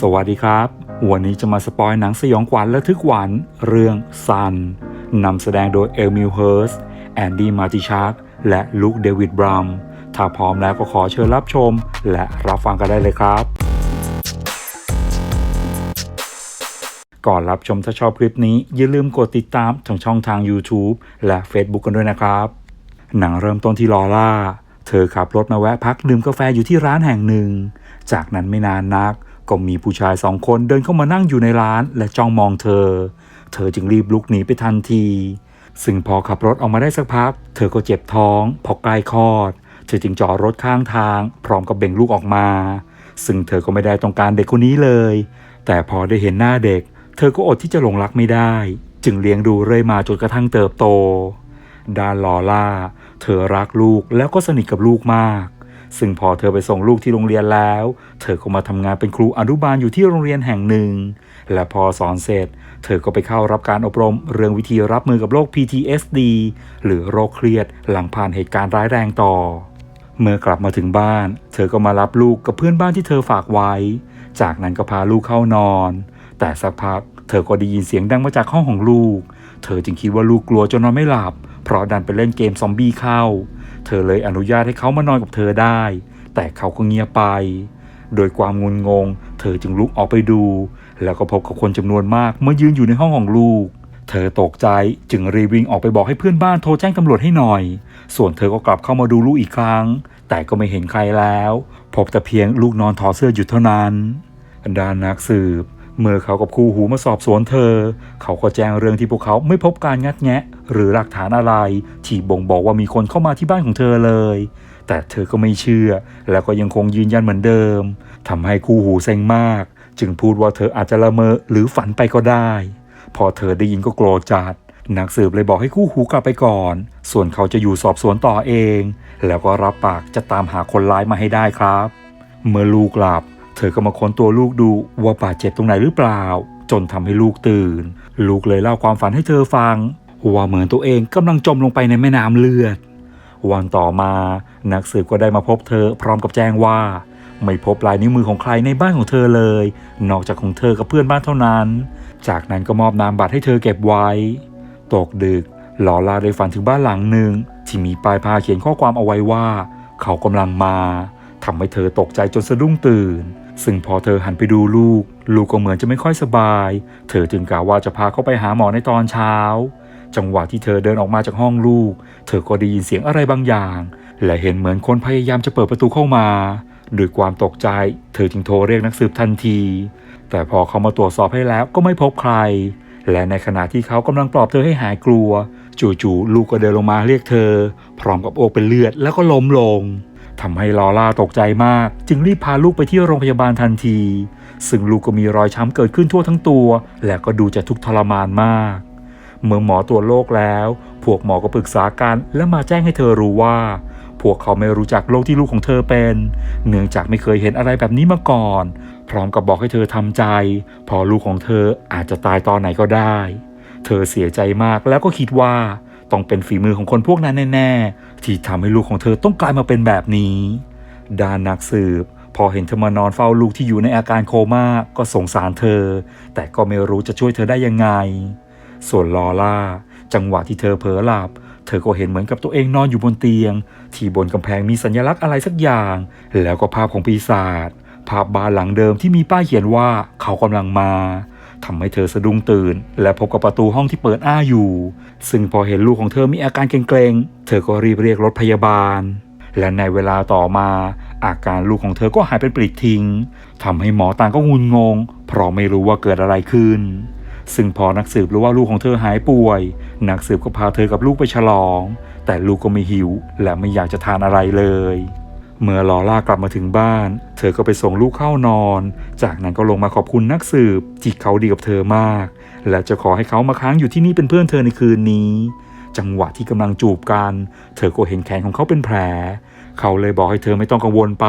สวัสดีครับ วันนี้จะมาสปอยหนังสยองขวัญและทึกหวันเรื่องซันนำแสดงโดยเอลมิลเฮิร์สแอนดี้มาติชาร์กและลุคเดวิดบรัมถ้าพร้อมแล้วก็ขอเชิญรับชม และรับฟังกันได้เลยครับ ก่อนรับชมถ้าชอบคลิปนี้ อย่าลืมกดติดตามทางช่องทาง YouTube และ Facebook กันด้วยนะครับ หนังเริ่มต้นที่ลอล่า เธอขับรถมาแวะพักดื่มกาแฟอยู่ที่ร้านแห่งหนึ่ง จากนั้นไม่นานนัก ก็มีผู้ชายสองคนเดินเข้ามานั่งอยู่ในร้านและจ้องมองเธอ เธอจึงรีบลุกหนีไปทันที ซึ่งพอขับรถออกมาได้สักพัก เธอก็เจ็บท้องเพอใกล้คลอด เธอจึงจอดรถข้างทาง พร้อมกับเบ่งลูกออกมา ซึ่งเธอก็ไม่ได้ต้องการเด็กคนนี้เลย แต่พอได้เห็นหน้าเด็ก เธอก็อดที่จะหลงรักไม่ได้ จึงเลี้ยงดูเรื่อยมาจนกระทั่งเติบโตด้านลอล่า เธอรักลูกแล้วก็สนิทกับลูกมาก ซึ่งพอเธอไปส่งลูกที่โรงเรียนแล้ว เธอก็มาทำงานเป็นครูอนุบาลอยู่ที่โรงเรียนแห่งหนึ่ง และพอสอนเสร็จ เธอก็ไปเข้ารับการอบรมเรื่องวิธีรับมือกับโรค PTSD หรือโรคเครียดหลังผ่านเหตุการณ์ร้ายแรงต่อ เมื่อกลับมาถึงบ้าน เธอก็มารับลูกกับเพื่อนบ้านที่เธอฝากไว้ จากนั้นก็พาลูกเข้านอน แต่สักพักเธอก็ได้ยินเสียงดังมาจากห้องของลูก เธอจึงคิดว่าลูกกลัวจนนอนไม่หลับ เพราะดันไปเล่นเกมซอมบี้เข้า เธอเลยอนุญาตให้เขามานอนกับเธอได้ แต่เขาก็เงียบไป โดยความงุนงง เธอจึงลุกออกไปดู แล้วก็พบกับคนจำนวนมากเมื่อยืนอยู่ในห้องของลูก เธอตกใจจึงรีวิ่งออกไปบอกให้เพื่อนบ้านโทรแจ้งตำรวจให้หน่อย ส่วนเธอก็กลับเข้ามาดูลูกอีกครั้ง แต่ก็ไม่เห็นใครแล้ว พบแต่เพียงลูกนอนถอดเสื้ออยู่เท่านั้นด้านนักสืบ เมื่อเขากับคู่หูมาสอบสวนเธอ เขาก็แจ้งเรื่องที่พวกเขาไม่พบการงัดแงะ หรือหลักฐานอะไร ที่บ่งบอกว่ามีคนเข้ามาที่บ้านของเธอเลย แต่เธอก็ไม่เชื่อ แล้วก็ยังคงยืนยันเหมือนเดิมทำให้คู่หูเซ็งมาก จึงพูดว่าเธออาจจะละเมอหรือฝันไปก็ได้ พอเธอได้ยินก็โกรธจัดนักสืบเลยบอกให้คู่หูกลับไปก่อน ส่วนเขาจะอยู่สอบสวนต่อเอง แล้วก็รับปากจะตามหาคนร้ายมาให้ได้ครับ เมื่อลูกหลับ เธอก็มาค้นตัวลูกดูว่าบาดเจ็บตรงไหนหรือเปล่า จนทำให้ลูกตื่น ลูกเลยเล่าความฝันให้เธอฟัง ว่าเหมือนตัวเองกำลังจมลงไปในแม่น้ำเลือด วันต่อมา นักสืบก็ได้มาพบเธอพร้อมกับแจ้งว่า ไม่พบลายนิ้วมือของใครในบ้านของเธอเลย นอกจากของเธอกับเพื่อนบ้านเท่านั้น จากนั้นก็มอบนามบัตรให้เธอเก็บไว้ ตกดึกลอลาได้ฝันถึงบ้านหลังหนึ่งที่มีปลายพาเขียนข้อความเอาไว้ว่า เขากำลังมาทำให้เธอตกใจจนสะดุ้งตื่น ซึ่งพอเธอหันไปดูลูก ลูกก็เหมือนจะไม่ค่อยสบาย เธอจึงกล่าวว่าจะพาเขาไปหาหมอในตอนเช้า จังหวะที่เธอเดินออกมาจากห้องลูก เธอก็ได้ยินเสียงอะไรบางอย่าง และเห็นเหมือนคนพยายามจะเปิดประตูเข้ามาด้วยความตกใจ เธอจึงโทรเรียกนักสืบทันที แต่พอเขามาตรวจสอบให้แล้วก็ไม่พบใคร และในขณะที่เขากำลังปลอบเธอให้หายกลัว จู่ๆลูกก็เดินลงมาเรียกเธอ พร้อมกับโอกเป็นเลือดแล้วก็ล้มลง ทำให้ลอล่าตกใจมาก จึงรีบพาลูกไปที่โรงพยาบาลทันที ซึ่งลูกก็มีรอยช้ำเกิดขึ้นทั่วทั้งตัว และก็ดูจะทุกข์ทรมานมาก เมื่อหมอตรวจโรคแล้ว พวกหมอก็ปรึกษากันและมาแจ้งให้เธอรู้ว่า พวกเขาไม่รู้จักโรคที่ลูกของเธอเป็น เนื่องจากไม่เคยเห็นอะไรแบบนี้มาก่อน พร้อมกับบอกให้เธอทำใจ พอลูกของเธออาจจะตายตอนไหนก็ได้ เธอเสียใจมากแล้วก็คิดว่า ต้องเป็นฝีมือของคนพวกนั้นแน่ๆ ที่ทำให้ลูกของเธอต้องกลายมาเป็นแบบนี้ ด้านนักสืบ พอเห็นเธอมานอนเฝ้าลูกที่อยู่ในอาการโคม่าก็สงสารเธอ แต่ก็ไม่รู้จะช่วยเธอได้ยังไง ส่วนลอล่า จังหวะที่เธอเผลอหลับ เธอก็เห็นเหมือนกับตัวเองนอนอยู่บนเตียง ที่บนกำแพงมีสัญลักษณ์อะไรสักอย่าง แล้วก็ภาพของปีศาจภาพบ้านหลังเดิมที่มีป้ายเขียนว่าเขากำลังมา ทำให้เธอสะดุ้งตื่น และพบกับประตูห้องที่เปิดอ้าอยู่ ซึ่งพอเห็นลูกของเธอมีอาการเกรงๆ เธอก็รีบเรียกรถพยาบาล และในเวลาต่อมา อาการลูกของเธอก็หายเป็นปลิดทิ้งทำให้หมอต่างก็งุนงง เพราะไม่รู้ว่าเกิดอะไรขึ้น ซึ่งพอนักสืบรู้ว่าลูกของเธอหายป่วย นักสืบก็พาเธอกับลูกไปฉลอง แต่ลูกก็ไม่หิว และไม่อยากจะทานอะไรเลย เมื่อลอล่ากลับมาถึงบ้าน เธอก็ไปส่งลูกเข้านอน จากนั้นก็ลงมาขอบคุณนักสืบที่เขาดีกับเธอมาก และจะขอให้เขามาค้างอยู่ที่นี่เป็นเพื่อนเธอในคืนนี้ จังหวะที่กำลังจูบกัน เธอก็เห็นแขนของเขาเป็นแผล เขาเลยบอกให้เธอไม่ต้องกังวลไป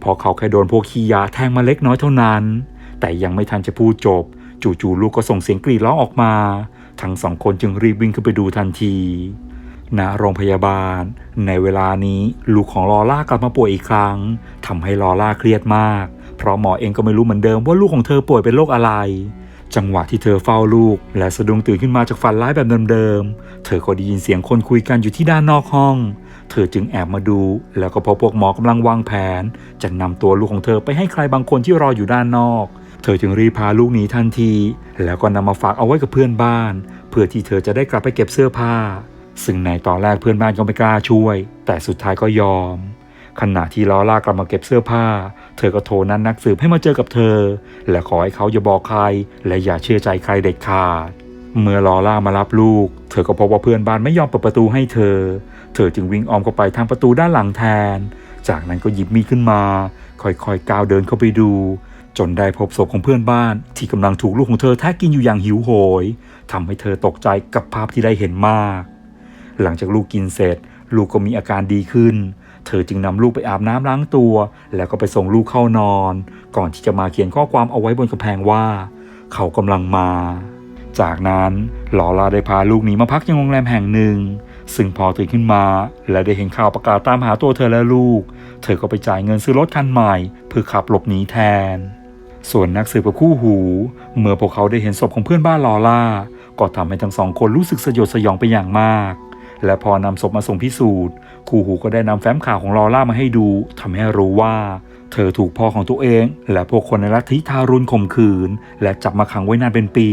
เพราะเขาแค่โดนพวกขี้ยาแทงมาเล็กน้อยเท่านั้น แต่ยังไม่ทันจะพูดจบ จู่ๆลูกก็ส่งเสียงกรีดร้องออกมา ทั้งสองคนจึงรีบวิ่งขึ้นไปดูทันที ณโรงพยาบาล ในเวลานี้ลูกของลอล่ากลับมาป่วยอีกครั้งทำให้ลอล่าเครียดมาก เพราะหมอเองก็ไม่รู้เหมือนเดิมว่าลูกของเธอป่วยเป็นโรคอะไร จังหวะที่เธอเฝ้าลูก และสะดุ้งตื่นขึ้นมาจากฝันร้ายแบบเดิมๆ เธอก็ได้ยินเสียงคนคุยกันอยู่ที่ด้านนอกห้อง เธอจึงแอบมาดู แล้วก็พบพวกหมอกำลังวางแผน จะนำตัวลูกของเธอไปให้ใครบางคนที่รออยู่ด้านนอกเธอจึงรีบพาลูกหนีทันที แล้วก็นำมาฝากเอาไว้กับเพื่อนบ้าน เพื่อที่เธอจะได้กลับไปเก็บเสื้อผ้า ซึ่งในตอนแรกเพื่อนบ้านก็ไม่กล้าช่วย แต่สุดท้ายก็ยอม ขณะที่ลอล่ากลับมาเก็บเสื้อผ้า เธอก็โทรนั้นนักสืบให้มาเจอกับเธอ และขอให้เขาอย่าบอกใคร และอย่าเชื่อใจใครเด็ดขาด เมื่อลอล่ามารับลูก เธอก็พบว่าเพื่อนบ้านไม่ยอมเปิดประตูให้เธอ เธอจึงวิ่งอ้อมเข้าไปทางประตูด้านหลังแทน จากนั้นก็หยิบมีดขึ้นมา ค่อยๆก้าวเดินเข้าไปดูจนได้พบศพของเพื่อนบ้าน ที่กำลังถูกลูกของเธอแทะกินอยู่อย่างหิวโหยทำให้เธอตกใจกับภาพที่ได้เห็นมาก หลังจากลูกกินเสร็จ ลูกก็มีอาการดีขึ้น เธอจึงนำลูกไปอาบน้ำล้างตัว แล้วก็ไปส่งลูกเข้านอน ก่อนที่จะมาเขียนข้อความเอาไว้บนกำแพงว่า เขากำลังมา จากนั้นลอลาได้พาลูกหนีมาพักยังโรงแรมแห่งหนึ่ง ซึ่งพอตื่นขึ้นมา และได้เห็นข่าวประกาศตามหาตัวเธอและลูก เธอก็ไปจ่ายเงินซื้อรถคันใหม่ เพื่อขับหลบหนีแทน ส่วนนักสืบกับคู่หู เมื่อพวกเขาได้เห็นศพของเพื่อนบ้านลอล่าก็ทำให้ทั้งสองคนรู้สึกสยดสยองไปอย่างมาก และพอนำศพมาส่งพิสูจน์คู่หูก็ได้นำแฟ้มข่าวของลอล่ามาให้ดูทำให้รู้ว่า เธอถูกพ่อของตัวเอง และพวกคนในลัทธิทารุณข่มขืน และจับมาขังไว้นานเป็นปี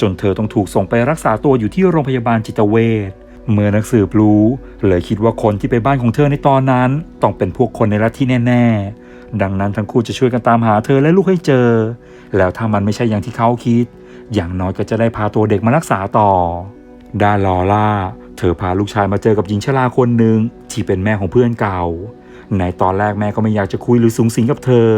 จนเธอต้องถูกส่งไปรักษาตัวอยู่ที่โรงพยาบาลจิตเวชเมื่อนักสืบรู้ เลยคิดว่าคนที่ไปบ้านของเธอในตอนนั้น ต้องเป็นพวกคนในลัทธิแน่ๆ ดังนั้นทั้งคู่จะช่วยกันตามหาเธอและลูกให้เจอ แล้วถ้ามันไม่ใช่อย่างที่เขาคิด อย่างน้อยก็จะได้พาตัวเด็กมารักษาต่อด้านลอล่า เธอพาลูกชายมาเจอกับหญิงชราคนหนึ่งที่เป็นแม่ของเพื่อนเก่า ในตอนแรกแม่ก็ไม่อยากจะคุยหรือสูงสิงกับเธอ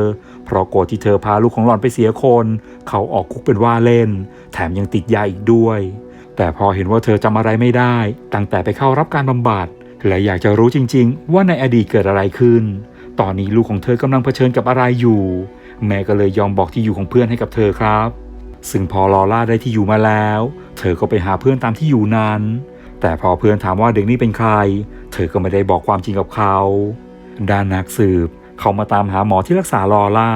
เพราะโกรธที่เธอพาลูกของหล่อนไปเสียคน เขาออกคุกเป็นว่าเล่น แถมยังติดยาอีกด้วย แต่พอเห็นว่าเธอจำอะไรไม่ได้ ตั้งแต่ไปเข้ารับการบำบัดและอยากจะรู้จริง ๆ ว่าในอดีตเกิดอะไรขึ้น ตอนนี้ลูกของเธอกำลังเผชิญกับอะไรอยู่ แม่ก็เลยยอมบอกที่อยู่ของเพื่อนให้กับเธอครับ ซึ่งพอลอล่าได้ที่อยู่มาแล้ว เธอก็ไปหาเพื่อนตามที่อยู่นั้น แต่พอเพื่อนถามว่าเด็กนี่เป็นใคร เธอก็ไม่ได้บอกความจริงกับเขา ด้านนักสืบเขามาตามหาหมอที่รักษาลอล่า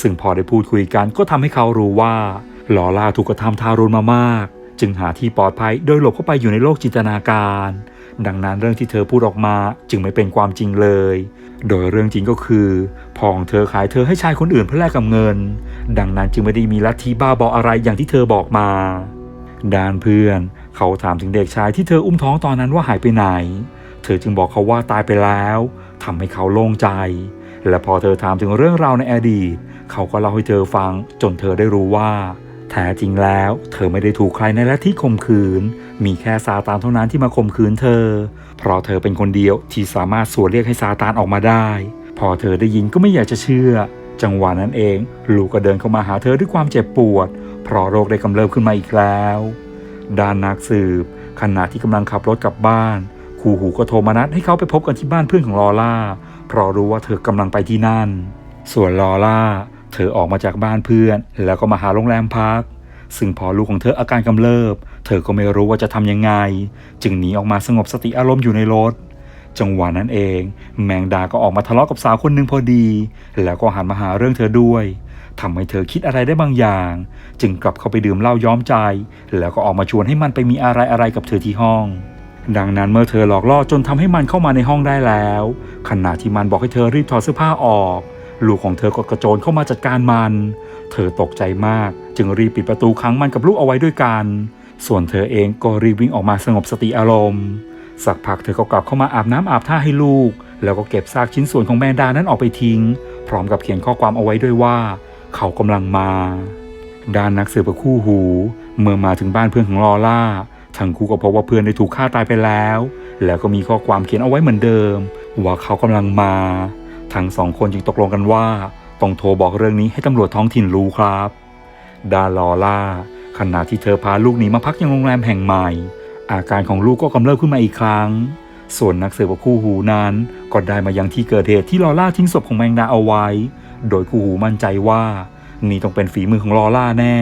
ซึ่งพอได้พูดคุยกันก็ทำให้เขารู้ว่าลอล่าถูกกระทำทารุณมามาก จึงหาที่ปลอดภัยโดยหลบเข้าไปอยู่ในโลกจินตนาการ ดังนั้นเรื่องที่เธอพูดออกมาจึงไม่เป็นความจริงเลย โดยเรื่องจริงก็คือพ่อของเธอขายเธอให้ชายคนอื่นเพื่อแลกกับเงิน ดังนั้นจึงไม่ได้มีลัทธิบ้าบออะไรอย่างที่เธอบอกมาด้านเพื่อน เขาถามถึงเด็กชายที่เธออุ้มท้องตอนนั้นว่าหายไปไหน เธอจึงบอกเขาว่าตายไปแล้วทำให้เขาโล่งใจ และพอเธอถามถึงเรื่องราวในอดีต เขาก็เล่าให้เธอฟังจนเธอได้รู้ว่า แท้จริงแล้ว เธอไม่ได้ถูกใครในลัทธิข่มขืน มีแค่ซาตานเท่านั้นที่มาข่มขืนเธอ เพราะเธอเป็นคนเดียวที่สามารถสวดเรียกให้ซาตานออกมาได้ พอเธอได้ยินก็ไม่อยากจะเชื่อ จังหวะนั้นเอง ลูกก็เดินเข้ามาหาเธอด้วยความเจ็บปวด เพราะโรคได้กำเริบขึ้นมาอีกแล้ว ด้านนักสืบขณะที่กำลังขับรถกลับบ้านคูหูก็โทรมานัดให้เขาไปพบกันที่บ้านเพื่อนของลอล่า เพราะรู้ว่าเธอกำลังไปที่นั่น ส่วนลอล่า เธอออกมาจากบ้านเพื่อน แล้วก็มาหาโรงแรมพัก ซึ่งพอลูกของเธออาการกำเริบ เธอก็ไม่รู้ว่าจะทำยังไง จึงหนีออกมาสงบสติอารมณ์อยู่ในรถจังหวะนั้นเอง แมงดาก็ออกมาทะเลาะกับสาวคนหนึ่งพอดี แล้วก็หันมาหาเรื่องเธอด้วย ทำให้เธอคิดอะไรได้บางอย่าง จึงกลับเข้าไปดื่มเหล้าย้อมใจ แล้วก็ออกมาชวนให้มันไปมีอะไรอะไรกับเธอที่ห้อง ดังนั้นเมื่อเธอหลอกล่อจนทำให้มันเข้ามาในห้องได้แล้ว ขณะที่มันบอกให้เธอรีบถอดเสื้อผ้าออก ลูกของเธอก็กระโจนเข้ามาจัดการมัน เธอตกใจมาก จึงรีบปิดประตูขังมันกับลูกเอาไว้ด้วยกัน ส่วนเธอเองก็รีบวิ่งออกมาสงบสติอารมณ์สักพักเธอก็กลับเข้ามาอาบน้ำอาบท่าให้ลูก แล้วก็เก็บซากชิ้นส่วนของแมนดานั้นออกไปทิ้ง พร้อมกับเขียนข้อความเอาไว้ด้วยว่า เขากำลังมา ด้านนักสืบกับคู่หู เมื่อมาถึงบ้านเพื่อนของลอล่า ทั้งคู่ก็พบว่าเพื่อนได้ถูกฆ่าตายไปแล้ว แล้วก็มีข้อความเขียนเอาไว้เหมือนเดิม ว่าเขากำลังมา ทั้งสองคนจึงตกลงกันว่า ต้องโทรบอกเรื่องนี้ให้ตำรวจท้องถิ่นรู้ครับดานลอล่าขณะที่เธอพาลูกหนีมาพักยังโรงแรมแห่งใหม่ อาการของลูกก็กำเริบขึ้นมาอีกครั้ง ส่วนนักสืบกับคู่หูนั้น ก็ได้มายังที่เกิดเหตุที่ลอล่าทิ้งศพของแมงดาเอาไว้ โดยคู่หูมั่นใจว่า นี่ต้องเป็นฝีมือของลอล่าแน่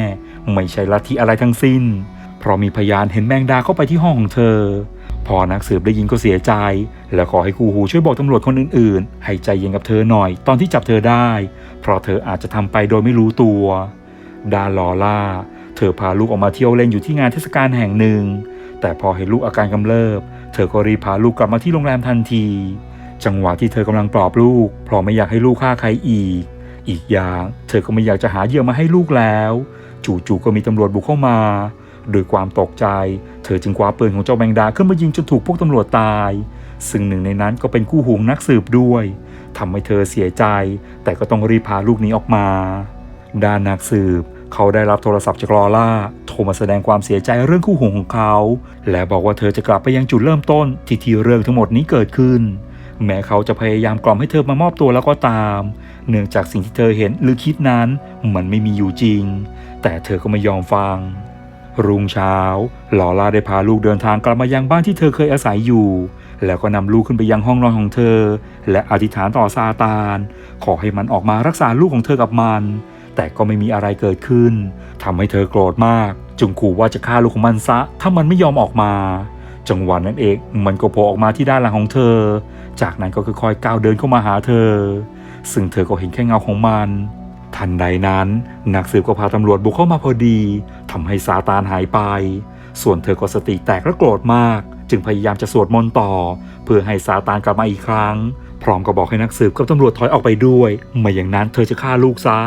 ไม่ใช่ลัทธิอะไรทั้งสิ้น เพราะมีพยานเห็นแมงดาเข้าไปที่ห้องของเธอ พอนักสืบได้ยินก็เสียใจ และขอให้กูหูช่วยบอกตำรวจคนอื่นๆ ให้ใจเย็นกับเธอหน่อยตอนที่จับเธอได้ เพราะเธออาจจะทำไปโดยไม่รู้ตัวดาลอล่า เธอพาลูกออกมาเที่ยวเล่นอยู่ที่งานเทศกาลแห่งหนึ่ง แต่พอเห็นลูกอาการกำเริบ เธอก็รีพาลูกกลับมาที่โรงแรมทันที จังหวะที่เธอกำลังปลอบลูก เพราะไม่อยากให้ลูกฆ่าใครอีก อีกอย่าง เธอก็ไม่อยากจะหาเหยื่อมาให้ลูกแล้ว จู่ๆก็มีตำรวจบุกเข้ามาโดยความตกใจ เธอจึงคว้าปืนของเจ้าแมงดาขึ้นมายิงจนถูกพวกตำรวจตาย ซึ่งหนึ่งในนั้นก็เป็นคู่หูงนักสืบด้วยทำให้เธอเสียใจ แต่ก็ต้องรีบพาลูกนี้ออกมา ด้านนักสืบ เขาได้รับโทรศัพท์จากลอล่า โทรมาแสดงความเสียใจเรื่องคู่หูของเขา และบอกว่าเธอจะกลับไปยังจุดเริ่มต้นที่ที่เรื่องทั้งหมดนี้เกิดขึ้น แม้เขาจะพยายามกล่อมให้เธอมามอบตัวแล้วก็ตาม เนื่องจากสิ่งที่เธอเห็นหรือคิดนั้น มันไม่มีอยู่จริง แต่เธอก็ไม่ยอมฟัง รุ่งเช้าลอล่าได้พาลูกเดินทางกลับมายังบ้านที่เธอเคยอาศัยอยู่ แล้วก็นำลูกขึ้นไปยังห้องนอนของเธอ และอธิษฐานต่อซาตาน ขอให้มันออกมารักษาลูกของเธอกับมัน แต่ก็ไม่มีอะไรเกิดขึ้นทำให้เธอโกรธมาก จึงขู่ว่าจะฆ่าลูกของมันซะ ถ้ามันไม่ยอมออกมา จังหวะนั้นเองมันก็โผล่ออกมาที่ด้านหลังของเธอ จากนั้นก็ค่อยๆก้าวเดินเข้ามาหาเธอ ซึ่งเธอก็เห็นแค่เงาของมัน ทันใดนั้น นักสืบก็พาตำรวจบุกเข้ามาพอดีทำให้ซาตานหายไป ส่วนเธอก็สติแตกและโกรธมาก จึงพยายามจะสวดมนต์ต่อ เพื่อให้ซาตานกลับมาอีกครั้ง พร้อมกับบอกให้นักสืบกับตำรวจถอยออกไปด้วยไม่อย่างนั้นเธอจะฆ่าลูกซะ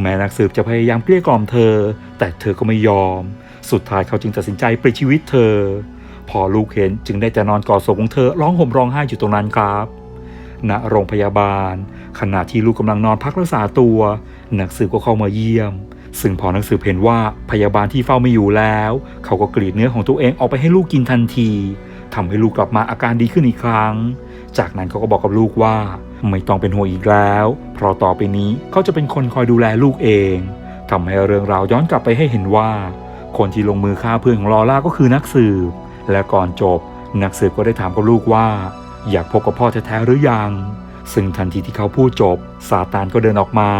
แม้นักสืบจะพยายามเกลี้ยกล่อมเธอ แต่เธอก็ไม่ยอม สุดท้ายเขาจึงตัดสินใจปลิดชีวิตเธอ พอลูกเห็นจึงได้แต่นอนกอดศพของเธอร้องห่มร้องไห้อยู่ตรงนั้นครับณโรงพยาบาล ขณะที่ลูกกำลังนอนพักรักษาตัว นักสืบก็เข้ามาเยี่ยม ซึ่งพอนักสืบเห็นว่าพยาบาลที่เฝ้าไม่อยู่แล้ว เขาก็กรีดเนื้อของตัวเองออกไปให้ลูกกินทันทีทำให้ลูกกลับมาอาการดีขึ้นอีกครั้ง จากนั้นเขาก็บอกกับลูกว่า ไม่ต้องเป็นห่วงอีกแล้ว เพราะต่อไปนี้เขาจะเป็นคนคอยดูแลลูกเองทำให้เรื่องราวย้อนกลับไปให้เห็นว่า คนที่ลงมือฆ่าเพื่อนของลอล่าก็คือนักสืบ และก่อนจบ นักสืบก็ได้ถามกับลูกว่า อยากพบกับพ่อแท้ๆหรือยัง ซึ่งทันทีที่เขาพูดจบซาตานก็เดินออกมา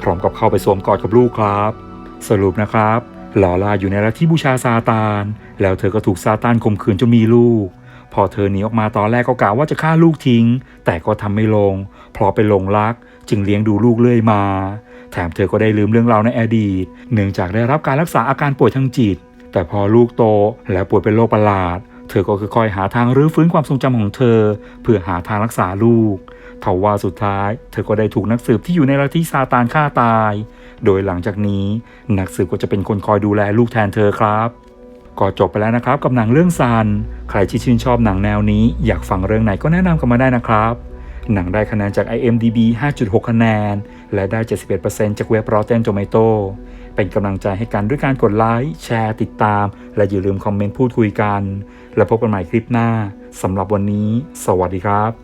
พร้อมกับเข้าไปสวมกอดกับลูกครับ สรุปนะครับหลอลาอยู่ในลัทธิบูชาซาตาน แล้วเธอก็ถูกซาตานข่มขืนจนมีลูก พอเธอหนีออกมาตอนแรกก็กล่าวว่าจะฆ่าลูกทิ้ง แต่ก็ทำไม่ลง เพราะเป็นหลงรัก จึงเลี้ยงดูลูกเรื่อยมา แถมเธอก็ได้ลืมเรื่องราวในอดีต เนื่องจากได้รับการรักษาอาการป่วยทางจิต แต่พอลูกโตและป่วยเป็นโรคประหลาด เธอก็ค่อยๆหาทางรื้อฟื้นความทรงจำของเธอ เพื่อหาทางรักษาลูกทว่าสุดท้าย เธอก็ได้ถูกนักสืบที่อยู่ในลัทธิซาตานฆ่าตาย โดยหลังจากนี้นักสืบก็จะเป็นคนคอยดูแลลูกแทนเธอครับก็จบไปแล้วนะครับกับหนังเรื่องซัน ใครที่ชื่นชอบหนังแนวนี้ อยากฟังเรื่องไหนก็แนะนำกันมาได้นะครับ หนังได้คะแนนจาก IMDB 5.6 คะแนน และได้ 71%จากเว็บ Rotten Tomato เป็นกำลังใจให้กันด้วยการกดไลค์ แชร์ ติดตาม และอย่าลืมคอมเมนต์พูดคุยกัน และพบกันใหม่คลิปหน้าสำหรับวันนี้ สวัสดีครับ